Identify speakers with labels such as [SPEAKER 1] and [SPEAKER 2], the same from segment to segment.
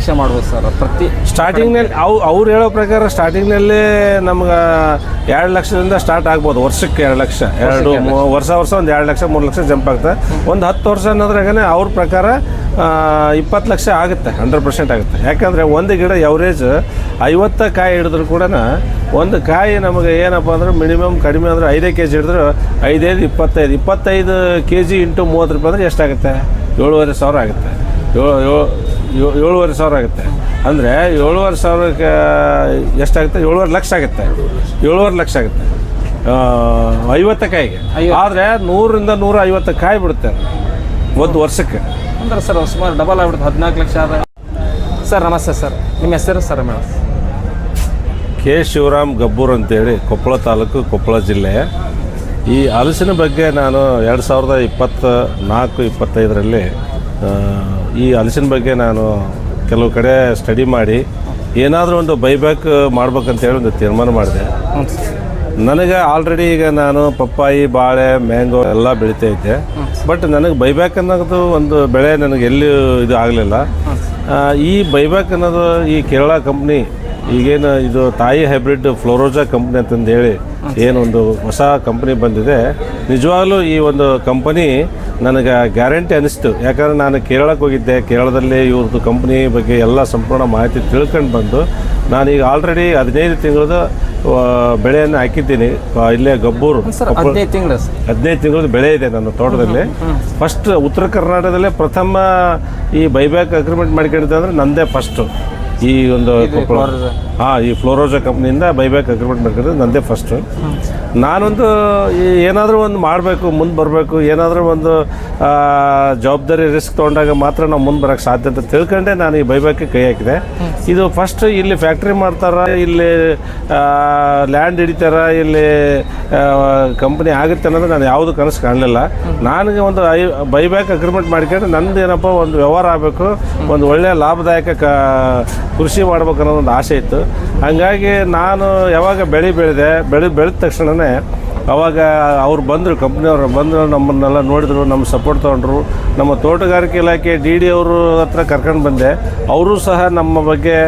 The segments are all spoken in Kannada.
[SPEAKER 1] ನಿರೀಕ್ಷೆ ಮಾಡ್ಬೋದು ಸರ್ ಪ್ರತಿ
[SPEAKER 2] ಸ್ಟಾರ್ಟಿಂಗ್ನಲ್ಲಿ ಅವು ಅವ್ರು ಹೇಳೋ ಪ್ರಕಾರ ಸ್ಟಾರ್ಟಿಂಗ್ನಲ್ಲಿ ನಮ್ಗೆ ಎರಡು ಲಕ್ಷದಿಂದ ಸ್ಟಾರ್ಟ್ ಆಗ್ಬೋದು ವರ್ಷಕ್ಕೆ ಎರಡು ಲಕ್ಷ. ಎರಡು ವರ್ಷ ವರ್ಷ ಒಂದು ಎರಡು ಲಕ್ಷ ಮೂರು ಲಕ್ಷ ಜಂಪ್ ಆಗ್ತದೆ. ಒಂದು ಹತ್ತು ವರ್ಷ ಅನ್ನೋದ್ರಾಗನೇ ಅವ್ರ ಪ್ರಕಾರ ಇಪ್ಪತ್ತು ಲಕ್ಷ ಆಗುತ್ತೆ ಹಂಡ್ರೆಡ್ ಪರ್ಸೆಂಟ್ ಆಗುತ್ತೆ. ಯಾಕಂದರೆ ಒಂದು ಗಿಡ ಎವರೇಜ್ ಐವತ್ತು ಕಾಯಿ ಹಿಡಿದ್ರು ಕೂಡ ಒಂದು ಕಾಯಿ ನಮಗೆ ಏನಪ್ಪ ಅಂದ್ರೆ ಮಿನಿಮಮ್ ಕಡಿಮೆ ಅಂದ್ರೆ ಐದೇ ಕೆ ಜಿ ಹಿಡಿದ್ರೆ ಐದೈದು ಇಪ್ಪತ್ತೈದು ಇಪ್ಪತ್ತೈದು ಕೆ ಜಿ ಇಂಟು ಮೂವತ್ತು ರೂಪಾಯಿ ಅಂದರೆ ಎಷ್ಟಾಗುತ್ತೆ? ಏಳುವರೆ ಸಾವಿರ ಆಗುತ್ತೆ. ಏಳು- ಏಳು- ಏಳುವರೆ ಸಾವಿರ ಆಗುತ್ತೆ. ಅಂದರೆ ಏಳುವರೆ ಸಾವಿರಕ್ಕೆ ಎಷ್ಟಾಗುತ್ತೆ? ಏಳುವರೆ ಲಕ್ಷ ಆಗುತ್ತೆ. ಏಳುವರೆ ಲಕ್ಷ ಆಗುತ್ತೆ. ಐವತ್ತು ಕಾಯಿಗೆ. ಆದರೆ ನೂರರಿಂದ ನೂರ ಐವತ್ತು ಕಾಯಿ ಬಿಡುತ್ತೆ. ಒಂದು ವರ್ಷಕ್ಕೆ.
[SPEAKER 1] ಅಂದ್ರೆ ಸರ್ ಸುಮಾರು ಡಬಲ್ ಆಗ್ಬಿಡುತ್ತೆ. ಹದಿನಾಲ್ಕು ಲಕ್ಷ ಆದ ಸರ್ ನಮಸ್ತೆ ಸರ್. ನಿಮ್ಮ ಹೆಸರು sir madam?
[SPEAKER 2] K. Shivaram Gabbur ಅಂತೇಳಿ ಕೊಪ್ಪಳ ತಾಲೂಕು ಕೊಪ್ಪಳ ಜಿಲ್ಲೆ. ಈ ಹಲಸಿನ ಬಗ್ಗೆ ನಾನು ಎರಡು ಸಾವಿರದ ಇಪ್ಪತ್ತ ನಾಲ್ಕು ಇಪ್ಪತ್ತೈದರಲ್ಲಿ ಈ ಹಲಸಿನ ಬಗ್ಗೆ ನಾನು ಕೆಲವು ಕಡೆ ಸ್ಟಡಿ ಮಾಡಿ, ಏನಾದರೂ ಒಂದು ಬೈಬ್ಯಾಕ್ ಮಾಡ್ಬೇಕಂತೇಳಿ ಒಂದು ತೀರ್ಮಾನ ಮಾಡಿದೆ. ನನಗೆ ಆಲ್ರೆಡಿ ಈಗ ನಾನು ಪಪ್ಪಾಯಿ, ಬಾಳೆ ಮ್ಯಾಂಗೋ ಎಲ್ಲ ಬೆಳೀತಾ ಇದ್ದೆ. ಬಟ್ ನನಗೆ ಬೈಬ್ಯಾಕ್ ಅನ್ನೋದು ಒಂದು ಬೆಳೆ ನನಗೆ ಎಲ್ಲಿ ಇದು ಆಗಲಿಲ್ಲ. ಈ ಬೈಬ್ಯಾಕ್ ಅನ್ನೋದು ಈ ಕೇರಳ ಕಂಪ್ನಿ ಈಗೇನು ಇದು ತಾಯಿ ಹೈಬ್ರಿಡ್ ಫ್ಲೋರೋಜಾ ಕಂಪ್ನಿ ಅಂತಂದು ಹೇಳಿ ಏನೊಂದು ಹೊಸ ಕಂಪ್ನಿ ಬಂದಿದೆ. ನಿಜವಾಗ್ಲೂ ಈ ಒಂದು ಕಂಪನಿ ನನಗೆ ಗ್ಯಾರಂಟಿ ಅನಿಸ್ತು. ಯಾಕಂದ್ರೆ ನಾನು ಕೇರಳಕ್ಕೆ ಹೋಗಿದ್ದೆ. ಕೇರಳದಲ್ಲಿ ಇವ್ರದ್ದು ಕಂಪ್ನಿ ಬಗ್ಗೆ ಎಲ್ಲ ಸಂಪೂರ್ಣ ಮಾಹಿತಿ ತಿಳ್ಕೊಂಡು ಬಂದು ನಾನೀಗ ಆಲ್ರೆಡಿ ಹದಿನೈದು ತಿಂಗಳದ ಬೆಳೆಯನ್ನು ಹಾಕಿದ್ದೀನಿ. ಇಲ್ಲೇ ಗಬ್ಬೂರು.
[SPEAKER 1] ಹದಿನೈದು ತಿಂಗಳು
[SPEAKER 2] ಹದಿನೈದು ತಿಂಗಳದ ಬೆಳೆ ಇದೆ ನನ್ನ ತೋಟದಲ್ಲಿ. ಫಸ್ಟ್ ಉತ್ತರ ಕರ್ನಾಟಕದಲ್ಲೇ ಪ್ರಥಮ ಈ ಬೈಬ್ಯಾಕ್ ಅಗ್ರಿಮೆಂಟ್ ಮಾಡ್ಕೊಂಡಿದ್ದೆ ಅಂದರೆ ನಂದೇ ಫಸ್ಟು ಈ ಒಂದು ಕೊಪ್ಪಳ. ಹಾಂ ಈ ಫ್ಲೋರೋಜಾ ಕಂಪ್ನಿಯಿಂದ ಬೈಬ್ಯಾಕ್ ಅಗ್ರಿಮೆಂಟ್ ಬೇಕಾದ್ರೆ ನಂದೇ ಫಸ್ಟು ನಾನೊಂದು ಏನಾದರೂ ಒಂದು ಮಾಡಬೇಕು, ಮುಂದೆ ಬರಬೇಕು, ಏನಾದರೂ ಒಂದು ಜವಾಬ್ದಾರಿ ರಿಸ್ಕ್ ತೊಗೊಂಡಾಗ ಮಾತ್ರ ನಾವು ಮುಂದೆ ಬರೋಕ್ಕೆ ಸಾಧ್ಯ ಅಂತ ತಿಳ್ಕೊಂಡೆ ನಾನು ಈ ಬೈಬ್ಯಾಕ್ಗೆ ಕೈ ಹಾಕಿದೆ. ಇದು ಫಸ್ಟ್ ಇಲ್ಲಿ ಫ್ಯಾಕ್ಟ್ರಿ ಮಾಡ್ತಾರ, ಇಲ್ಲಿ ಲ್ಯಾಂಡ್ ಹಿಡಿತಾರ, ಇಲ್ಲಿ ಕಂಪ್ನಿ ಆಗುತ್ತೆ ಅನ್ನೋದು ನಾನು ಯಾವುದು ಕನಸು ಕಾಣಲಿಲ್ಲ. ನನಗೆ ಒಂದು ಐ ಬೈಬ್ಯಾಕ್ ಅಗ್ರಿಮೆಂಟ್ ಮಾಡ್ಕೊಂಡು ನಂದು ಏನಪ್ಪ, ಒಂದು ವ್ಯವಹಾರ ಆಗಬೇಕು, ಒಂದು ಒಳ್ಳೆಯ ಲಾಭದಾಯಕ ಕೃಷಿ ಮಾಡ್ಬೇಕು ಅನ್ನೋದು ಒಂದು ಆಸೆ ಇತ್ತು. ಹಾಗಾಗಿ ನಾನು ಯಾವಾಗ ಬೆಳೆ ಬೆಳೆದೆ, ಬೆಳೆ ಬೆಳೆದ ತಕ್ಷಣವೇ ಅವಾಗ ಅವ್ರು ಬಂದರು, ಕಂಪ್ನಿಯವರು ಬಂದರು, ನಮ್ಮನ್ನೆಲ್ಲ ನೋಡಿದ್ರು, ನಮ್ಮ ಸಪೋರ್ಟ್ ತೊಗೊಂಡ್ರು. ನಮ್ಮ ತೋಟಗಾರಿಕೆ ಇಲಾಖೆ ಡಿ ಡಿ ಅವರು ಹತ್ರ ಕರ್ಕೊಂಡು ಬಂದೆ. ಅವರು ಸಹ ನಮ್ಮ ಬಗ್ಗೆ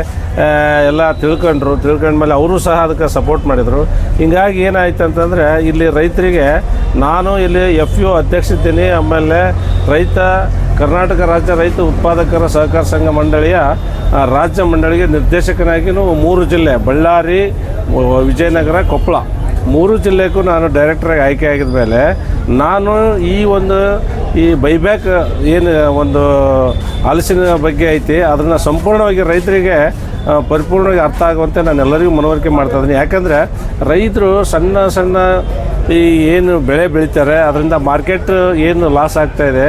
[SPEAKER 2] ಎಲ್ಲ ತಿಳ್ಕೊಂಡ್ರು. ತಿಳ್ಕೊಂಡ್ಮೇಲೆ ಅವರು ಸಹ ಅದಕ್ಕೆ ಸಪೋರ್ಟ್ ಮಾಡಿದರು. ಹಿಂಗಾಗಿ ಏನಾಯ್ತು ಅಂತಂದರೆ, ಇಲ್ಲಿ ರೈತರಿಗೆ ನಾನು ಇಲ್ಲಿ ಎಫ್ ಯು ಅಧ್ಯಕ್ಷ ಇದ್ದೀನಿ. ಆಮೇಲೆ ರೈತ ಕರ್ನಾಟಕ ರಾಜ್ಯ ರೈತ ಉತ್ಪಾದಕರ ಸಹಕಾರ ಸಂಘ ಮಂಡಳಿಯ ರಾಜ್ಯ ಮಂಡಳಿಗೆ ನಿರ್ದೇಶಕನಾಗಿಯೂ ಮೂರು ಜಿಲ್ಲೆ, ಬಳ್ಳಾರಿ ವಿಜಯನಗರ, ಕೊಪ್ಪಳ. ಮೂರು ಜಿಲ್ಲೆಗೂ ನಾನು ಡೈರೆಕ್ಟ್ರಾಗಿ ಆಯ್ಕೆ ಆಗಿದ ಮೇಲೆ ನಾನು ಈ ಒಂದು, ಈ ಬೈಬ್ಯಾಕ್ ಏನು, ಒಂದು ಹಲಸಿನ ಬಗ್ಗೆ ಐತಿ, ಅದನ್ನು ಸಂಪೂರ್ಣವಾಗಿ ರೈತರಿಗೆ ಪರಿಪೂರ್ಣವಾಗಿ ಅರ್ಥ ಆಗುವಂತೆ ನಾನು ಎಲ್ಲರಿಗೂ ಮನವರಿಕೆ ಮಾಡ್ತಾ ಇದ್ದೀನಿ. ಯಾಕಂದರೆ ರೈತರು ಸಣ್ಣ ಸಣ್ಣ ಈ ಏನು ಬೆಳೆ ಬೆಳೀತಾರೆ, ಅದರಿಂದ ಮಾರ್ಕೆಟ್ ಏನು ಲಾಸ್ ಆಗ್ತಾ ಇದೆ,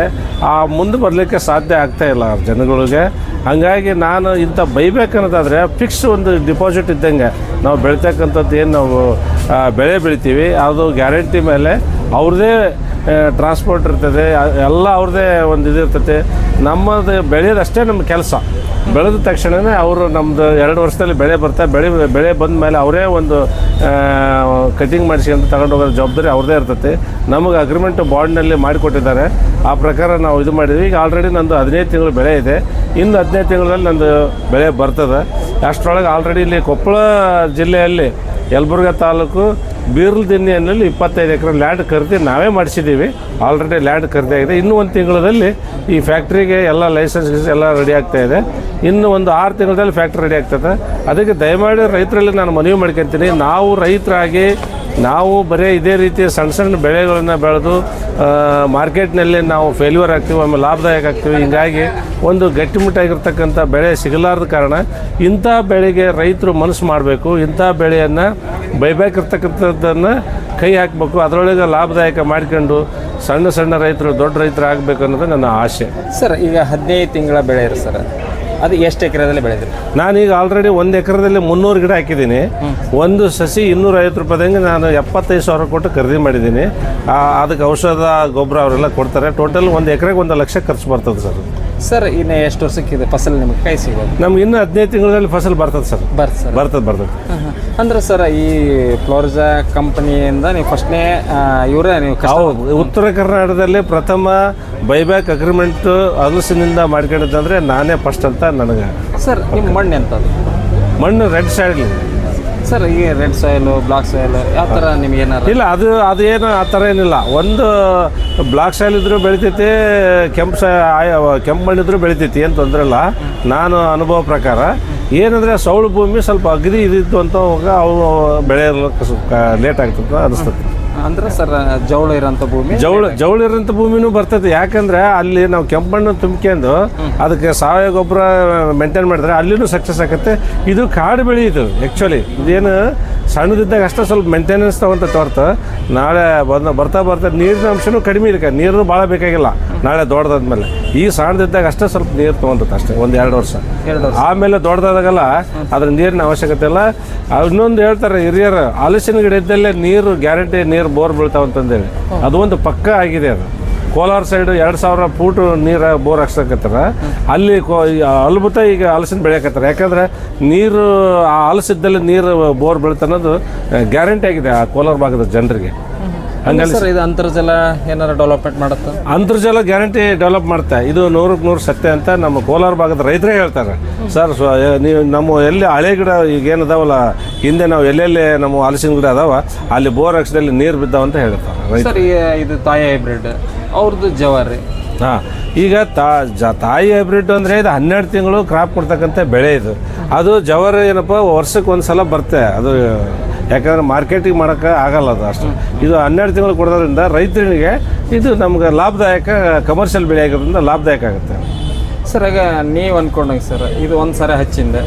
[SPEAKER 2] ಆ ಮುಂದೆ ಬರಲಿಕ್ಕೆ ಸಾಧ್ಯ ಆಗ್ತಾ ಇಲ್ಲ ಜನಗಳಿಗೆ. ಹಾಗಾಗಿ ನಾನು ಇಂಥ ಬೈಬೇಕು ಅನ್ನೋದಾದರೆ ಫಿಕ್ಸ್ ಒಂದು ಡಿಪಾಸಿಟ್ ಇದ್ದಂಗೆ. ನಾವು ಬೆಳಿತಕ್ಕಂಥದ್ದು ಏನು ನಾವು ಬೆಳೆ ಬೆಳಿತೀವಿ, ಅದು ಗ್ಯಾರಂಟಿ ಮೇಲೆ ಅವ್ರದ್ದೇ ಟ್ರಾನ್ಸ್ಪೋರ್ಟ್ ಇರ್ತದೆ ಎಲ್ಲ ಅವ್ರದ್ದೇ ಒಂದು ಇದು ಇರ್ತೈತೆ. ನಮ್ಮದು ಬೆಳೆಯೋದಷ್ಟೇ ನಮ್ಮ ಕೆಲಸ. ಬೆಳೆದ ತಕ್ಷಣವೇ ಅವರು ನಮ್ಮದು ಎರಡು ವರ್ಷದಲ್ಲಿ ಬೆಳೆ ಬರ್ತಾ ಬೆಳೆ ಬೆಳೆ ಬಂದ ಮೇಲೆ ಅವರೇ ಒಂದು ಕಟಿಂಗ್ ಮಾಡಿಸ್ಕೊಂಡು ತಗೊಂಡು ಹೋಗೋ ಜವಾಬ್ದಾರಿ ಅವ್ರದ್ದೇ ಇರ್ತೈತೆ. ನಮಗೆ ಅಗ್ರಿಮೆಂಟ್ ಬಾಂಡ್ನಲ್ಲಿ ಮಾಡಿಕೊಟ್ಟಿದ್ದಾರೆ. ಆ ಪ್ರಕಾರ ನಾವು ಇದು ಮಾಡಿದ್ವಿ. ಈಗ ಆಲ್ರೆಡಿ ನಂದು ಹದಿನೈದು ತಿಂಗಳು ಬೆಳೆ ಇದೆ. ಇನ್ನು ಹದಿನೈದು ತಿಂಗಳಲ್ಲಿ ನಂದು ಬೆಳೆ ಬರ್ತದೆ. ಅಷ್ಟರೊಳಗೆ ಆಲ್ರೆಡಿ ಇಲ್ಲಿ ಕೊಪ್ಪಳ ಜಿಲ್ಲೆಯಲ್ಲಿ ಯಲಬುರ್ಗ ತಾಲೂಕು ಬೀರ್ಲದಿನ್ನಿಯಲ್ಲಿ ಇಪ್ಪತ್ತೈದು ಎಕರೆ ಲ್ಯಾಂಡ್ ಖರೀದಿ ನಾವೇ ಮಾಡಿಸಿದ್ದೀವಿ. ಆಲ್ರೆಡಿ ಲ್ಯಾಂಡ್ ಖರೀದಿ ಆಗಿದೆ. ಇನ್ನೂ ಒಂದು ತಿಂಗಳಲ್ಲಿ ಈ ಫ್ಯಾಕ್ಟ್ರಿಗೆ ಎಲ್ಲ ಲೈಸೆನ್ಸ್ ಎಲ್ಲ ರೆಡಿ ಆಗ್ತಾ ಇದೆ. ಇನ್ನು ಒಂದು ಆರು ತಿಂಗಳಲ್ಲಿ ಫ್ಯಾಕ್ಟ್ರಿ ರೆಡಿ ಆಗ್ತದೆ. ಅದಕ್ಕೆ ದಯಮಾಡಿ ರೈತರಲ್ಲಿ ನಾನು ಮನವಿ ಮಾಡ್ಕೊತೀನಿ. ನಾವು ರೈತರಾಗಿ, ನಾವು ಬರೀ ಇದೇ ರೀತಿ ಸಣ್ಣ ಸಣ್ಣ ಬೆಳೆಗಳನ್ನು ಬೆಳೆದು ಮಾರ್ಕೆಟ್ನಲ್ಲಿ ನಾವು ಫೇಲ್ಯೂರ್ ಆಗ್ತೀವಿ, ಆಮೇಲೆ ಲಾಭದಾಯಕ ಆಗ್ತೀವಿ. ಹೀಗಾಗಿ ಒಂದು ಗಟ್ಟಿಮುಟ್ಟಾಗಿರ್ತಕ್ಕಂಥ ಬೆಳೆ ಸಿಗಲಾರದ ಕಾರಣ ಇಂಥ ಬೆಳೆಗೆ ರೈತರು ಮನಸ್ಸು ಮಾಡಬೇಕು. ಇಂಥ ಬೆಳೆಯನ್ನು ಬೈಬ್ಯಾಕ್ ಇರ್ತಕ್ಕಂಥದ್ದನ್ನು ಕೈ ಹಾಕಬೇಕು. ಅದರೊಳಗೆ ಲಾಭದಾಯಕ ಮಾಡ್ಕೊಂಡು ಸಣ್ಣ ಸಣ್ಣ ರೈತರು ದೊಡ್ಡ ರೈತರು ಆಗಬೇಕು ಅನ್ನೋದು ನನ್ನ ಆಸೆ.
[SPEAKER 1] ಸರ್ ಈಗ ಹದಿನೈದು ತಿಂಗಳ ಬೆಳೆ ಇರಿ ಸರ್. ಅದು ಎಷ್ಟು ಎಕರೆದಲ್ಲಿ ಬೆಳೆದ್ರಿ?
[SPEAKER 2] ನಾನೀಗ ಆಲ್ರೆಡಿ ಒಂದು ಎಕರೆದಲ್ಲಿ ಮುನ್ನೂರು ಗಿಡ ಹಾಕಿದ್ದೀನಿ. ಒಂದು ಸಸಿ ಇನ್ನೂರ ಐವತ್ತು ರೂಪಾಯಿದಂಗೆ ನಾನು ಎಪ್ಪತ್ತೈದು ಸಾವಿರ ಕೊಟ್ಟು ಖರೀದಿ ಮಾಡಿದ್ದೀನಿ. ಅದಕ್ಕೆ ಔಷಧ ಗೊಬ್ಬರ ಅವರೆಲ್ಲ ಕೊಡ್ತಾರೆ. ಟೋಟಲ್ ಒಂದು ಎಕರೆಗೆ ಒಂದು ಲಕ್ಷ ಖರ್ಚು ಬರ್ತದೆ ಸರ್.
[SPEAKER 1] ಸರ್ ಇನ್ನು ಎಷ್ಟು ವರ್ಷಕ್ಕಿದೆ ಫಸಲ್ ನಿಮಗೆ ಕೈ ಸಿಗೋದು?
[SPEAKER 2] ನಮ್ಗೆ ಇನ್ನೂ ಹದಿನೈದು ತಿಂಗಳಲ್ಲಿ ಫಸಲ್ ಬರ್ತದೆ ಸರ್.
[SPEAKER 1] ಬರ್ತ ಸರ್.
[SPEAKER 2] ಬರ್ತದೆ ಬರ್ತದೆ.
[SPEAKER 1] ಅಂದ್ರೆ ಸರ್ ಈ ಫ್ಲೋರ್ಜಾ ಕಂಪನಿಯಿಂದ ನೀವು ಫಸ್ಟ್ನೇ ಇವರೇ ನೀವು
[SPEAKER 2] ಉತ್ತರ ಕರ್ನಾಟಕದಲ್ಲಿ ಪ್ರಥಮ ಬೈಬ್ಯಾಕ್ ಅಗ್ರಿಮೆಂಟ್ ಹಲಸಿನಿಂದ ಮಾಡ್ಕೊಂಡಿದ್ದಂದ್ರೆ ನಾನೇ ಫಸ್ಟ್ ಅಂತ ನನಗೆ
[SPEAKER 1] ಸರ್ ನಿಮ್ಮ ಮಣ್ಣು ಎಂಥದ್ದು
[SPEAKER 2] ಮಣ್ಣು ರೆಡ್ ಸೈಡ್ಲಿ
[SPEAKER 1] ಸರ್ ಈ ರೆಡ್ ಸಾಯಿಲು ಬ್ಲಾಕ್ ಸಾಯಿಲು ಯಾವ ಥರ ನಿಮ್ಗೆ ಏನಾರು
[SPEAKER 2] ಇಲ್ಲ ಅದು ಅದು ಏನು ಆ ಥರ ಏನಿಲ್ಲ. ಒಂದು ಬ್ಲಾಕ್ ಸಾಯಿಲ್ ಇದ್ರೂ ಬೆಳಿತೈತಿ ಕೆಂಪು ಸಾ ಆಯ- ಕೆಂಪು ಮಣ್ಣಿದ್ರೂ ಬೆಳಿತೈತಿ ಏನು ತೊಂದರೆ ಇಲ್ಲ. ನಾನು ಅನುಭವ ಪ್ರಕಾರ ಏನಂದರೆ ಸೌಳು ಭೂಮಿ ಸ್ವಲ್ಪ ಅಗದಿ ಇದಿತ್ತು ಅಂತ ಅವಾಗ ಅವು ಬೆಳೆಯಲು ಸ್ವಲ್ಪ ಲೇಟ್ ಆಗ್ತದೆ ಅನಿಸ್ತದೆ
[SPEAKER 1] ಅಂದ್ರೆ ಸರ್ ಜವಳ ಇರೋಂಥ ಭೂಮಿ?
[SPEAKER 2] ಜವಳ ಜವಳ ಇರೋಂಥ ಭೂಮಿನೂ ಬರ್ತೈತೆ ಯಾಕಂದ್ರೆ ಅಲ್ಲಿ ನಾವು ಕೆಂಪಣ್ಣು ತುಂಬಿಕೊಂಡು ಅದಕ್ಕೆ ಸಾವಯವ ಗೊಬ್ಬರ ಮೇಂಟೈನ್ ಮಾಡಿದ್ರೆ ಅಲ್ಲಿನೂ ಸಕ್ಸಸ್ ಆಗುತ್ತೆ. ಇದು ಕಾಡು ಬೆಳೆ ಇದು ಆ್ಯಕ್ಚುಲಿ ಇದೇನು ಸಣ್ಣದಿದ್ದಾಗ ಅಷ್ಟೇ ಸ್ವಲ್ಪ ಮೇಂಟೆನೆನ್ಸ್ ತಗೊಂತ ಹೊರ್ತು ನಾಳೆ ಬಂದು ಬರ್ತಾ ಬರ್ತಾ ನೀರಿನ ಅಂಶನೂ ಕಡಿಮೆ ಇದಕ್ಕೆ ನೀರು ಭಾಳ ಬೇಕಾಗಿಲ್ಲ. ನಾಳೆ ದೊಡ್ಡದಾದ್ಮೇಲೆ. ಈ ಸಣ್ಣದಿದ್ದಾಗ ಅಷ್ಟೇ ಸ್ವಲ್ಪ ನೀರು ತೊಗೊಂತೈತೆ ಅಷ್ಟೇ ಒಂದು ಎರಡು ವರ್ಷ. ಆಮೇಲೆ ದೊಡ್ಡದಾದಾಗಲ್ಲ ಅದ್ರ ನೀರಿನ ಅವಶ್ಯಕತೆ ಇಲ್ಲ. ಇನ್ನೊಂದು ಹೇಳ್ತಾರೆ ಹಿರಿಯರು ಹಲಸಿನ ಗಿಡ ಇದ್ದಲ್ಲೇ ನೀರು ಗ್ಯಾರಂಟಿ ನೀರು ಬೋರ್ ಬೀಳ್ತಾವ ಅಂತಂದೇಳಿ. ಅದು ಒಂದು ಪಕ್ಕ ಆಗಿದೆ ಅದು. ಕೋಲಾರ ಸೈಡ್ ಎರಡು ಸಾವಿರ ಫೂಟ್ ನೀರು ಬೋರ್ ಹಾಕ್ಸಕತ್ತಾರ. ಅಲ್ಲಿ ಕೋ ಅಲ್ಬುತ ಈಗ ಹಲಸಿನ ಬೆಳೆಯಕತ್ತಾರ. ಯಾಕಂದ್ರೆ ನೀರು ಆ ಹಲಸಿದ್ದಲ್ಲಿ ನೀರು ಬೋರ್ ಬೀಳ್ತಾ ಅನ್ನೋದು ಗ್ಯಾರಂಟಿ ಆಗಿದೆ ಆ ಕೋಲಾರ ಭಾಗದ ಜನರಿಗೆ. ಹಂಗಲ್ಲಿ
[SPEAKER 1] ಸರ್ ಇದು ಅಂತರ್ಜಲ ಏನಾರು ಡೆವಲಪ್ಮೆಂಟ್ ಮಾಡುತ್ತೆ?
[SPEAKER 2] ಅಂತರ್ಜಲ ಗ್ಯಾರಂಟಿ ಡೆವಲಪ್ ಮಾಡ್ತಾ ಇದು ನೂರಕ್ಕೆ ನೂರು ಸತ್ಯ ಅಂತ ನಮ್ಮ ಕೋಲಾರ ಭಾಗದ ರೈತರೇ ಹೇಳ್ತಾರೆ. ಸರ್ ನೀವು ನಮ್ಮ ಎಲ್ಲಿ ಹಳೆ ಗಿಡ ಈಗ ಏನದಾವಲ್ಲ ಹಿಂದೆ ನಾವು ಎಲ್ಲೆಲ್ಲಿ ನಮ್ಮ ಹಲಸಿನ ಗಿಡ ಅದಾವ ಅಲ್ಲಿ ಬೋರ್ ಹಾಕ್ಸದಲ್ಲಿ ನೀರು ಬಿದ್ದಾವ ಅಂತ ಹೇಳ್ತಾರೆ
[SPEAKER 1] ಸರ್ ಇದು ತಾಯಿ ಹೈಬ್ರಿಡ್ ಅವ್ರದ್ದು ಜವಾರಿ.
[SPEAKER 2] ಹಾಂ ಈಗ ತಾ ಜ ತಾಯಿ ಹೈಬ್ರಿಡ್ ಅಂದರೆ ಇದು ಹನ್ನೆರಡು ತಿಂಗಳು ಕ್ರಾಪ್ ಕೊಡ್ತಕ್ಕಂಥ ಬೆಳೆ ಇದು. ಅದು ಜವರ ಏನಪ್ಪ ವರ್ಷಕ್ಕೆ ಒಂದು ಸಲ ಬರುತ್ತೆ ಅದು ಯಾಕಂದ್ರೆ ಮಾರ್ಕೆಟಿಗೆ ಮಾಡೋಕ್ಕೆ ಆಗಲ್ಲ ಅದು ಅಷ್ಟು. ಇದು ಹನ್ನೆರಡು ತಿಂಗಳು ಕೊಡೋದ್ರಿಂದ ರೈತರಿಗೆ ಇದು ನಮ್ಗೆ ಲಾಭದಾಯಕ ಕಮರ್ಷಿಯಲ್ ಬೆಳೆ ಆಗಿರೋದ್ರಿಂದ ಲಾಭದಾಯಕ ಆಗುತ್ತೆ.
[SPEAKER 1] ಸರ್ ಈಗ ನೀವು ಅಂದ್ಕೊಂಡಂಗೆ ಸರ್ ಇದು ಒಂದು ಸರಿ ಹಚ್ಚಿಂದ.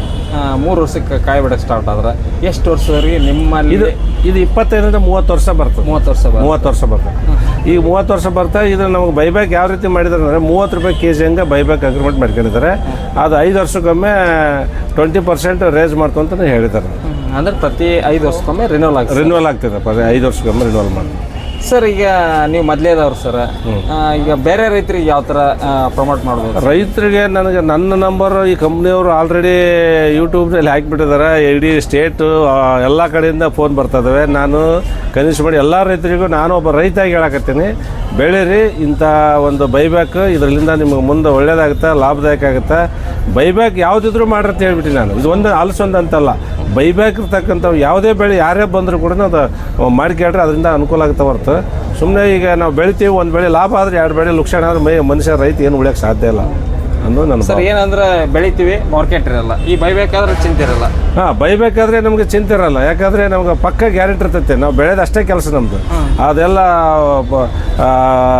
[SPEAKER 1] ಮೂರು ವರ್ಷಕ್ಕೆ ಕಾಯಿ ಬಿಡಕ್ಕೆ ಸ್ಟಾರ್ಟ್ ಆದ್ರೆ. ಎಷ್ಟು ವರ್ಷದವರೆಗೆ ನಿಮ್ಮಲ್ಲಿ?
[SPEAKER 2] ಇದು ಇದು ಇಪ್ಪತ್ತೈದರಿಂದ ಮೂವತ್ತು ವರ್ಷ ಬರ್ತದೆ.
[SPEAKER 1] ಮೂವತ್ತು ವರ್ಷ.
[SPEAKER 2] ಮೂವತ್ತು ವರ್ಷ ಬರ್ತದೆ. ಈಗ ಮೂವತ್ತು ವರ್ಷ ಬರ್ತಾ ಇದು ನಮಗೆ ಬೈಬ್ಯಾಕ್ ಯಾವ ರೀತಿ ಮಾಡಿದಾರೆ ಅಂದರೆ ಮೂವತ್ತು ರೂಪಾಯಿ ಕೆ ಜಿ ಹಂಗೆ ಬೈಬ್ಯಾಕ್ ಅಗ್ರಿಮೆಂಟ್ ಮಾಡ್ಕೊಂಡಿದ್ದಾರೆ. ಅದು ಐದು ವರ್ಷಕ್ಕೊಮ್ಮೆ ಟ್ವೆಂಟಿ ಪರ್ಸೆಂಟ್ ರೇಸ್ ಅಂತ ಹೇಳಿದ್ದಾರೆ.
[SPEAKER 1] ಅಂದ್ರೆ ಪ್ರತಿ ಐದು ವರ್ಷಕ್ಕೊಮ್ಮೆ ರಿನೋಲ್ ಆಗ್ತದೆ.
[SPEAKER 2] ರಿನ್ಯೂವಲ್ ಆಗ್ತದೆ ಪದೇ ಐದು ವರ್ಷಕ್ಕೊಮ್ಮೆ ರಿನ್ಯೂವಲ್ ಮಾಡಿ
[SPEAKER 1] ಸರ್ ಈಗ ನೀವು ಮೊದಲೇದವ್ರು ಸರ್ ಈಗ ಬೇರೆ ರೈತರಿಗೆ ಯಾವ ಥರ ಪ್ರಮೋಟ್ ಮಾಡ್ಬೋದು?
[SPEAKER 2] ರೈತರಿಗೆ ನನಗೆ ನನ್ನ ನಂಬರ್ ಈ ಕಂಪ್ನಿಯವರು ಆಲ್ರೆಡಿ ಯೂಟ್ಯೂಬ್ನಲ್ಲಿ ಹಾಕಿಬಿಟ್ಟಿದ್ದಾರೆ. ಇಡೀ ಸ್ಟೇಟು ಎಲ್ಲ ಕಡೆಯಿಂದ ಫೋನ್ ಬರ್ತದವೆ ನಾನು ಕನಿಷ್ಠ ಮಾಡಿ ಎಲ್ಲ ರೈತರಿಗೂ ನಾನು ಒಬ್ಬ ರೈತಾಗಿ ಹೇಳಕತ್ತೀನಿ. ಬೆಳೀರಿ ಇಂಥ ಒಂದು ಬೈಬ್ಯಾಕ್ ಇದರಿಂದ ನಿಮಗೆ ಮುಂದೆ ಒಳ್ಳೇದಾಗುತ್ತೆ ಲಾಭದಾಯಕ ಆಗುತ್ತೆ. ಬೈಬ್ಯಾಕ್ ಯಾವುದಿದ್ರೂ ಮಾಡ್ರಿ ಅಂತ ಹೇಳ್ಬಿಟ್ಟು ನಾನು. ಇದು ಒಂದು ಅಲಸೊಂದು ಅಂತಲ್ಲ. ಬೈಬ್ಯಾಕ್ ಇರ್ತಕ್ಕಂಥ ಯಾವುದೇ ಬೆಳೆ ಯಾರೇ ಬಂದರೂ ಕೂಡ ಅದು ಮಾಡ್ಕೊಂಡ್ರೆ ಅದರಿಂದ ಅನುಕೂಲ ಆಗುತ್ತೆ ಹೊರತು ಸುಮ್ಮನೆ ಈಗ ನಾವು ಬೆಳಿತೀವಿ ಒಂದು ಬೆಳೆ ಲಾಭ ಆದರೆ ಎರಡು ಬೆಳೆ ಲುಕ್ಷಣ ಆದರೆ ಮೈ ಮನುಷ್ಯ ರೈತ ಏನು ಉಳಿಯೋಕೆ ಸಾಧ್ಯ ಇಲ್ಲ ಅನ್ನೋದು ನನ್ನ
[SPEAKER 1] ಸರ್ ಏನಂದ್ರೆ ಬೆಳಿತೀವಿ ಮಾರ್ಕೆಟ್ ಇರಲ್ಲ. ಈ ಬೈಬೇಕಾದ್ರೆ ಚಿಂತೆ ಇರಲ್ಲ.
[SPEAKER 2] ಹಾಂ ಬೈಬೇಕಾದ್ರೆ ನಮಗೆ ಚಿಂತೆ ಇರಲ್ಲ. ಯಾಕಂದರೆ ನಮ್ಗೆ ಪಕ್ಕ ಗ್ಯಾರಂಟಿ ಇರ್ತೈತೆ. ನಾವು ಬೆಳೆದ ಅಷ್ಟೇ ಕೆಲಸ ನಮ್ಮದು ಅದೆಲ್ಲ ಬ- ಆ,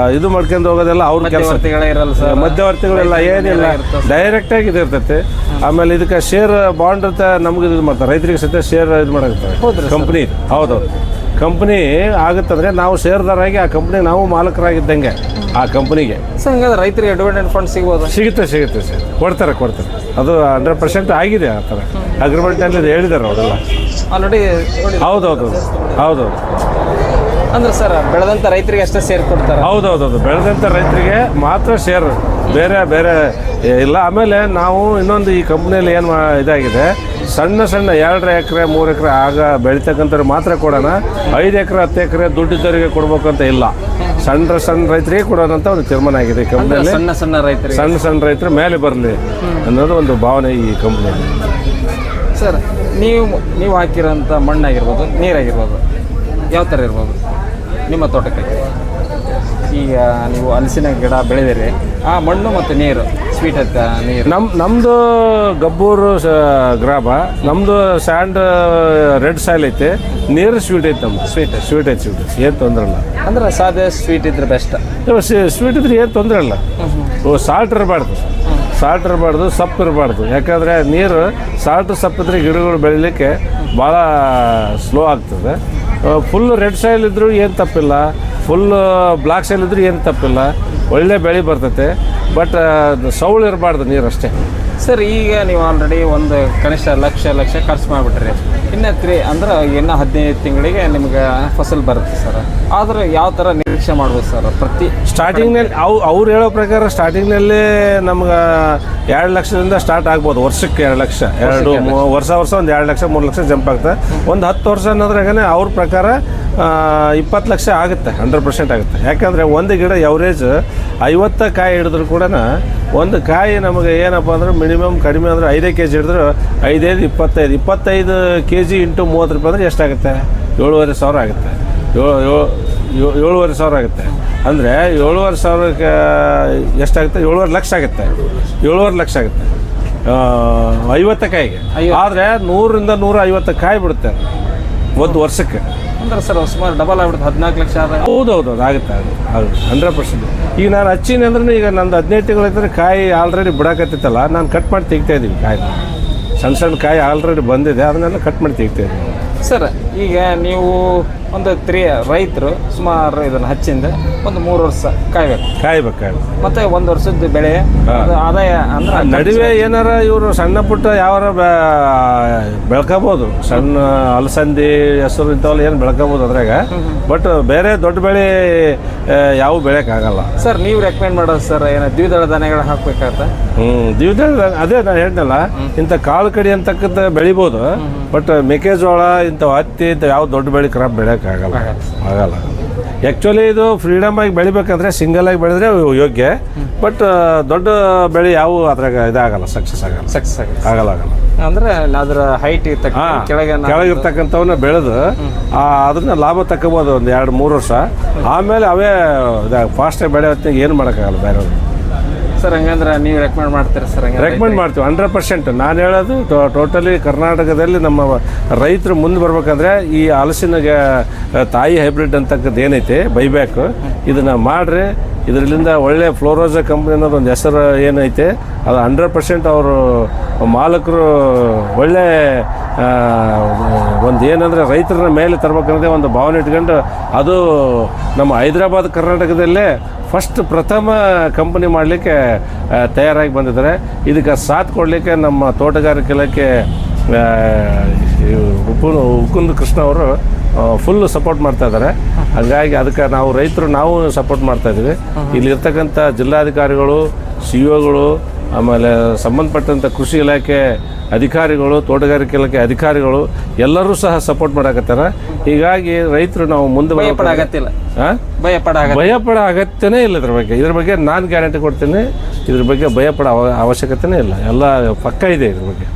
[SPEAKER 2] ಇದು ಮಾಡ್ಕೊಂಡು ಹೋಗೋದೆಲ್ಲ ಅವ್ರ ಕೆಲಸ.
[SPEAKER 1] ಮಧ್ಯವರ್ತಿಗಳೇ ಇರಲ್ಲ ಸರ್.
[SPEAKER 2] ಮಧ್ಯವರ್ತಿಗಳೆಲ್ಲ ಏನಿಲ್ಲ. ಡೈರೆಕ್ಟಾಗಿ ಇದು ಇರ್ತೈತೆ. ಆಮೇಲೆ ಇದಕ್ಕೆ ಶೇರ್ ಬಾಂಡ್ ಅಂತ ನಮ್ಗೆ ಇದು ಮಾಡ್ತಾರೆ. ರೈತರಿಗೆ ಸತ್ಯ ಶೇರ್ ಇದು ಮಾಡಾಕತ್ತಾರೆ. ಕಂಪ್ನಿ ಹೌದೌದು. ಕಂಪ್ನಿ ಆಗುತ್ತಂದ್ರೆ ನಾವು ಶೇರ್ದಾರಾಗಿ ಆ ಕಂಪ್ನಿ ನಾವು ಮಾಲಕರಾಗಿದ್ದಂಗೆ ಆ ಕಂಪ್ನಿಗೆ.
[SPEAKER 1] ಸರ್ ಹಂಗಾದ್ರೆ ರೈತರಿಗೆ ಅಡ್ವಾಂಟೇಜ್ ಫಂಡ್ ಸಿಗ್ಬೋದು?
[SPEAKER 2] ಸಿಗುತ್ತೆ ಸಿಗುತ್ತೆ ಸರ್. ಕೊಡ್ತಾರೆ ಕೊಡ್ತಾರೆ. ಅದು ಹಂಡ್ರೆಡ್ ಪರ್ಸೆಂಟ್ ಆಗಿದೆ ಆ ಥರ. ಅಗ್ರಿಮೆಂಟಲ್ಲಿ ಹೇಳಿದ್ದಾರೆ ಅವರೆಲ್ಲ.
[SPEAKER 1] ಆಲ್ರೆಡಿ
[SPEAKER 2] ಹೌದೌದು ಹೌದೌದು
[SPEAKER 1] ಅಂದ್ರೆ ಸರ್ ಬೆಳೆದಂಥ ರೈತರಿಗೆ ಅಷ್ಟೇ ಸೇರ್ ಕೊಡ್ತಾರೆ.
[SPEAKER 2] ಹೌದೌದೌದು ಬೆಳೆದಂಥ ರೈತರಿಗೆ ಮಾತ್ರ ಶೇರ್ ಬೇರೆ ಬೇರೆ ಇಲ್ಲ. ಆಮೇಲೆ ನಾವು ಇನ್ನೊಂದು ಈ ಕಂಪ್ನಿಯಲ್ಲಿ ಏನು ಮಾ ಇದಾಗಿದೆ ಸಣ್ಣ ಸಣ್ಣ ಎರಡು ಎಕರೆ ಮೂರು ಎಕರೆ ಆಗ ಬೆಳಿತಕ್ಕಂಥವ್ರು ಮಾತ್ರ ಕೊಡೋಣ. ಐದು ಎಕರೆ ಹತ್ತು ಎಕರೆ ದುಡ್ಡಿದ್ದವರಿಗೆ ತೆರಿಗೆ ಅಂತ ಇಲ್ಲ. ಸಣ್ಣ ಸಣ್ಣ ರೈತರಿಗೆ ಕೊಡೋಣ ಅಂತ ಒಂದು ತೀರ್ಮಾನ ಆಗಿದೆ ಈ ಕಂಪ್ನಿಯಲ್ಲಿ.
[SPEAKER 1] ಸಣ್ಣ ಸಣ್ಣ ರೈತರು
[SPEAKER 2] ಸಣ್ಣ ಸಣ್ಣ ರೈತರು ಮೇಲೆ ಬರಲಿ ಅನ್ನೋದು ಒಂದು ಭಾವನೆ ಈ ಕಂಪ್ನಿಯಲ್ಲಿ.
[SPEAKER 1] ಸರ್ ನೀವು ನೀವು ಹಾಕಿರೋಂಥ ಮಣ್ಣಾಗಿರ್ಬೋದು ನೀರಾಗಿರ್ಬೋದು ಯಾವ ಥರ ಇರ್ಬೋದು ನಿಮ್ಮ ತೋಟಕ್ಕೆ? ಈಗ ನೀವು ಹಲಸಿನ ಗಿಡ ಬೆಳೆದಿರಿ. ಆ ಮಣ್ಣು ಮತ್ತು ನೀರು ಸ್ವೀಟ್ ಅಂತ ನೀರು.
[SPEAKER 2] ನಮ್ಮ ನಮ್ಮದು ಗಬ್ಬೂರು ಗ್ರಾಮ. ನಮ್ಮದು ಸ್ಯಾಂಡ್ ರೆಡ್ ಸಾಯಿಲ್ ಐತೆ. ನೀರು ಸ್ವೀಟ್ ಐತೆ ನಮ್ದು. ಸ್ವೀಟ್ ಸ್ವೀಟ್ ಐತೆ ಸ್ವೀಟ್ ಏನು ತೊಂದರೆ ಇಲ್ಲ.
[SPEAKER 1] ಅಂದ್ರೆ ಸಾಧ್ಯ ಸ್ವೀಟ್ ಇದ್ರೆ ಬೆಸ್ಟ್
[SPEAKER 2] ಸ್ವೀಟ್ ಇದ್ರೆ ಏನು ತೊಂದರೆ ಇಲ್ಲ. ಸಾಲ್ಟ್ ಇರಬಾರ್ದು. ಸಾಲ್ಟ್ ಇರಬಾರ್ದು ಸಪ್ಪು ಇರಬಾರ್ದು. ಯಾಕಂದರೆ ನೀರು ಸಾಲ್ಟ್ ಸಪ್ಪಿದ್ರೆ ಗಿಡಗಳು ಬೆಳಿಲಿಕ್ಕೆ ಭಾಳ ಸ್ಲೋ ಆಗ್ತದೆ. ಫುಲ್ ರೆಡ್ ಸಾಯಿಲ್ ಇದ್ದರೂ ಏನು ತಪ್ಪಿಲ್ಲ. ಫುಲ್ ಬ್ಲಾಕ್ ಸೈಲ್ ಇದ್ರೆ ಏನು ತಪ್ಪಿಲ್ಲ. ಒಳ್ಳೆ ಬೆಳೆ ಬರ್ತೈತೆ. ಬಟ್ ಸೌಳು ಇರಬಾರ್ದು ನೀರು ಅಷ್ಟೇ.
[SPEAKER 1] ಸರ್ ಈಗ ನೀವು ಆಲ್ರೆಡಿ ಒಂದು ಕನಿಷ್ಠ ಲಕ್ಷ ಲಕ್ಷ ಖರ್ಚು ಮಾಡಿಬಿಟ್ರಿ. ಇನ್ನು ತ್ರೀ ಅಂದ್ರೆ ಇನ್ನು ಹದಿನೈದು ತಿಂಗಳಿಗೆ ನಿಮ್ಗೆ ಫಸಲ್ ಬರುತ್ತೆ ಸರ್ ಆದ್ರೆ ಯಾವ ಥರ ನಿರೀಕ್ಷೆ ಮಾಡ್ಬೋದು ಸರ್ ಪ್ರತಿ
[SPEAKER 2] ಸ್ಟಾರ್ಟಿಂಗ್ನಲ್ಲಿ ಅವು ಅವ್ರು ಹೇಳೋ ಪ್ರಕಾರ ಸ್ಟಾರ್ಟಿಂಗ್ನಲ್ಲಿ ನಮ್ಗೆ ಎರಡು ಲಕ್ಷದಿಂದ ಸ್ಟಾರ್ಟ್ ಆಗ್ಬೋದು. ವರ್ಷಕ್ಕೆ ಎರಡು ಲಕ್ಷ. ಎರಡು ವರ್ಷ ವರ್ಷ ಒಂದು ಎರಡು ಲಕ್ಷ ಮೂರು ಲಕ್ಷ ಜಂಪ್ ಆಗ್ತದೆ. ಒಂದು ಹತ್ತು ವರ್ಷ ಅನ್ನೋದ್ರಾಗನೇ ಅವ್ರ ಪ್ರಕಾರ ಇಪ್ಪತ್ತು ಲಕ್ಷ ಆಗುತ್ತೆ ಹಂಡ್ರೆಡ್ ಪರ್ಸೆಂಟ್ ಆಗುತ್ತೆ. ಯಾಕಂದರೆ ಒಂದು ಗಿಡ ಎವರೇಜ್ ಐವತ್ತು ಕಾಯಿ ಹಿಡಿದ್ರು ಕೂಡ ಒಂದು ಕಾಯಿ ನಮಗೆ ಏನಪ್ಪ ಅಂದ್ರೆ ಮಿನಿಮಮ್ ಕಡಿಮೆ ಅಂದ್ರೆ ಐದೇ ಕೆ ಜಿ ಹಿಡಿದ್ರು ಐದೈದು ಇಪ್ಪತ್ತೈದು. ಇಪ್ಪತ್ತೈದು ಕೆ ಜಿ ಇಂಟು ಮೂವತ್ತು ರೂಪಾಯಿ ಅಂದರೆ ಎಷ್ಟಾಗುತ್ತೆ? ಏಳುವರೆ ಸಾವಿರ ಆಗುತ್ತೆ. ಏಳು ಏಳು- ಏಳು- ಏಳುವರೆ ಸಾವಿರ ಆಗುತ್ತೆ. ಅಂದರೆ ಏಳುವರೆ ಸಾವಿರಕ್ಕೆ ಎಷ್ಟಾಗುತ್ತೆ? ಏಳುವರೆ ಲಕ್ಷ ಆಗುತ್ತೆ. ಏಳುವರೆ ಲಕ್ಷ ಆಗುತ್ತೆ. ಐವತ್ತು ಕಾಯಿಗೆ. ಆದರೆ ನೂರರಿಂದ ನೂರ ಐವತ್ತು ಕಾಯಿ ಬಿಡುತ್ತೆ. ಒಂದು ವರ್ಷಕ್ಕೆ.
[SPEAKER 1] ಅಂದ್ರೆ ಸರ್ ಸುಮಾರು ಡಬಲ್ ಆಗ್ಬಿಡುತ್ತೆ ಹದಿನಾಲ್ಕು ಲಕ್ಷ ಆದಾಗ
[SPEAKER 2] ಹೌದು ಹೌದು ಅದು ಆಗುತ್ತೆ ಅದು ಹೌದು ಹಂಡ್ರೆಡ್ ಪರ್ಸೆಂಟ್ ಈಗ ನಾನು ಹಚ್ಚಿನಿ ಅಂದ್ರೆ ಈಗ ನಂದು ಹದಿನೈದು ತಿಂಗಳಿದ್ರೆ ಕಾಯಿ ಆಲ್ರೆಡಿ ಬಿಡಾಕತ್ತಿತ್ತಲ್ಲ ನಾನು ಕಟ್ ಮಾಡಿ ತೆಗಿತಾ ಇದ್ದೀನಿ ಕಾಯಿ. ಸಣ್ಣ ಸಣ್ಣ ಕಾಯಿ ಆಲ್ರೆಡಿ ಬಂದಿದೆ ಅದನ್ನೆಲ್ಲ ಕಟ್ ಮಾಡಿ ತೆಗಿತಾ ಇದ್ದೀವಿ
[SPEAKER 1] ಸರ್ ಈಗ ನೀವು ಒಂದು ತ್ರೀ ರೈತರು ಸುಮಾರು ಇದನ್ನು ಹಚ್ಚಿಂದ ಒಂದು ಮೂರು ವರ್ಷ ಕಾಯ್ಬೇಕು.
[SPEAKER 2] ಕಾಯ್ಬೇಕು ಕಾಯ್ಬೇಕು.
[SPEAKER 1] ಮತ್ತೆ ಒಂದು ವರ್ಷದ ಬೆಳೆ ಅದು ಆದಾಯ ಅಂದ್ರೆ
[SPEAKER 2] ನಡುವೆ ಏನಾರ ಇವರು ಸಣ್ಣ ಪುಟ್ಟ ಯಾವಾರ ಬೆಳ್ಕೋಬೋದು. ಸಣ್ಣ ಅಲಸಂದಿ ಹೆಸರು ಇಂಥವೆಲ್ಲ ಏನು ಬೆಳ್ಕೋಬೋದು ಅದ್ರಾಗ. ಬಟ್ ಬೇರೆ ದೊಡ್ಡ ಬೆಳೆ ಯಾವ ಬೆಳೆಯೋಕ್ಕಾಗಲ್ಲ
[SPEAKER 1] ಸರ್ ನೀವು ರೆಕಮೆಂಡ್ ಮಾಡೋದು ಸರ್ ಏನೋ ದ್ವಿದಳ ಧಾನ್ಯಗಳು ಹಾಕ್ಬೇಕಾಗತ್ತ?
[SPEAKER 2] ಹ್ಞೂ ದ್ವಿದಳ ಅದೇ ನಾನು ಹೇಳ್ದಲ್ಲ ಇಂಥ ಕಾಳು ಕಡಿ ಅಂತಕ್ಕಂಥ ಬೆಳಿಬೋದು. ಬಟ್ ಮೆಕ್ಕೆಜೋಳ ಇಂಥವು ಹತ್ತಿ ಇಂಥ ಯಾವ ದೊಡ್ಡ ಬೆಳೆ ಕ್ರಾಪ್ ಬೆಳೆಯೋಕ್ಕಾಗಲ್ಲ ಆಗಲ್ಲ. ಆ್ಯಕ್ಚುಲಿ ಇದು ಫ್ರೀಡಮ್ ಆಗಿ ಬೆಳಿಬೇಕಂದ್ರೆ ಸಿಂಗಲ್ ಆಗಿ ಬೆಳೆದ್ರೆ ಯೋಗ್ಯ. ಬಟ್ ದೊಡ್ಡ ಬೆಳೆ ಯಾವ ಅದ್ರಾಗ ಇದಾಗಲ್ಲ ಸಕ್ಸಸ್ ಆಗಲ್ಲ.
[SPEAKER 1] ಸಕ್ಸಸ್ ಆಗಲ್ಲ.
[SPEAKER 2] ಆಗಲ್ಲ ಆಗಲ್ಲ.
[SPEAKER 1] ಅಂದ್ರೆ ಅದರ ಹೈಟ್ ಕೆಳಗೆ
[SPEAKER 2] ಕೆಳಗಿರ್ತಕ್ಕಂಥವನ್ನ ಬೆಳೆದು ಅದನ್ನ ಲಾಭ ತಗೋಬೋದು ಒಂದು ಎರಡು ಮೂರು ವರ್ಷ. ಆಮೇಲೆ ಅವೇ ಫಾಸ್ಟಾಗಿ ಬೆಳೆ ಹೊತ್ತಿಗೆ ಏನು ಮಾಡೋಕ್ಕಾಗಲ್ಲ ಬೇರೆ
[SPEAKER 1] ಸರ್ ಹಂಗಂದ್ರೆ ನೀವು ರೆಕಮೆಂಡ್ ಮಾಡ್ತೀರಾ ಸರ್ ಹಂಗಂದ್ರೆ
[SPEAKER 2] ರೆಕಮೆಂಡ್ ಮಾಡ್ತೀವಿ ಹಂಡ್ರೆಡ್ ಪರ್ಸೆಂಟ್ ನಾನು ಹೇಳೋದು ಟೋಟಲಿ ಕರ್ನಾಟಕದಲ್ಲಿ ನಮ್ಮ ರೈತರು ಮುಂದೆ ಬರ್ಬೇಕಂದ್ರೆ ಈ ಹಲಸಿನ ತಾಯಿ ಹೈಬ್ರಿಡ್ ಅಂತಕ್ಕದ್ದು ಏನೈತೆ ಬೈಬ್ಯಾಕು ಇದನ್ನು ಮಾಡ್ರಿ. ಇದರಿಂದ ಒಳ್ಳೆ ಫ್ಲೋರೋಜಾ ಕಂಪ್ನಿ ಅನ್ನೋದು ಒಂದು ಹೆಸರು ಏನೈತೆ, ಅದು ಹಂಡ್ರೆಡ್ ಪರ್ಸೆಂಟ್ ಅವರು ಮಾಲಕರು ಒಳ್ಳೆ ಒಂದು ಏನಂದರೆ ರೈತರ ಮೇಲೆ ತರಬೇಕನ್ನೋದೇ ಒಂದು ಭಾವನೆ ಇಟ್ಕೊಂಡು ಅದು ನಮ್ಮ ಹೈದರಾಬಾದ್ ಕರ್ನಾಟಕದಲ್ಲೇ ಫಸ್ಟ್ ಪ್ರಥಮ ಕಂಪನಿ ಮಾಡಲಿಕ್ಕೆ ತಯಾರಾಗಿ ಬಂದಿದ್ದಾರೆ. ಇದಕ್ಕೆ ಸಾಥ್ ಕೊಡಲಿಕ್ಕೆ ನಮ್ಮ ತೋಟಗಾರಿಕೆ ಇಲಾಖೆ ಉಪ್ಪು ಉಕ್ಕುಂದ ಕೃಷ್ಣ ಅವರು ಫುಲ್ ಸಪೋರ್ಟ್ ಮಾಡ್ತಾ ಇದ್ದಾರೆ ಹಾಗಾಗಿ ಅದಕ್ಕೆ ನಾವು ರೈತರು ನಾವು ಸಪೋರ್ಟ್ ಮಾಡ್ತಾ ಇದ್ದೀವಿ. ಇಲ್ಲಿರ್ತಕ್ಕಂಥ ಜಿಲ್ಲಾಧಿಕಾರಿಗಳು ಸಿ ಒಗಳು ಆಮೇಲೆ ಸಂಬಂಧಪಟ್ಟಂಥ ಕೃಷಿ ಇಲಾಖೆ ಅಧಿಕಾರಿಗಳು ತೋಟಗಾರಿಕೆ ಇಲಾಖೆ ಅಧಿಕಾರಿಗಳು ಎಲ್ಲರೂ ಸಹ ಸಪೋರ್ಟ್ ಮಾಡಾಕತ್ತಾರ. ಹೀಗಾಗಿ ರೈತರು ನಾವು ಮುಂದೆ
[SPEAKER 1] ಭಯ ಪಡ
[SPEAKER 2] ಬರ್ಬೇಕು.
[SPEAKER 1] ಅಗತ್ಯ ಇಲ್ಲ
[SPEAKER 2] ಆ?
[SPEAKER 1] ಭಯ ಪಡ
[SPEAKER 2] ಭಯ ಪಡೋ ಅಗತ್ಯನೇ ಇಲ್ಲ ಇದ್ರ ಬಗ್ಗೆ. ಇದ್ರ ಬಗ್ಗೆ ನಾನು ಗ್ಯಾರಂಟಿ ಕೊಡ್ತೀನಿ. ಇದ್ರ ಬಗ್ಗೆ ಭಯಪಡ ಅವ- ಅವಶ್ಯಕತೆನೇ ಇಲ್ಲ. ಎಲ್ಲ ಪಕ್ಕ ಇದೆ ಇದ್ರ ಬಗ್ಗೆ.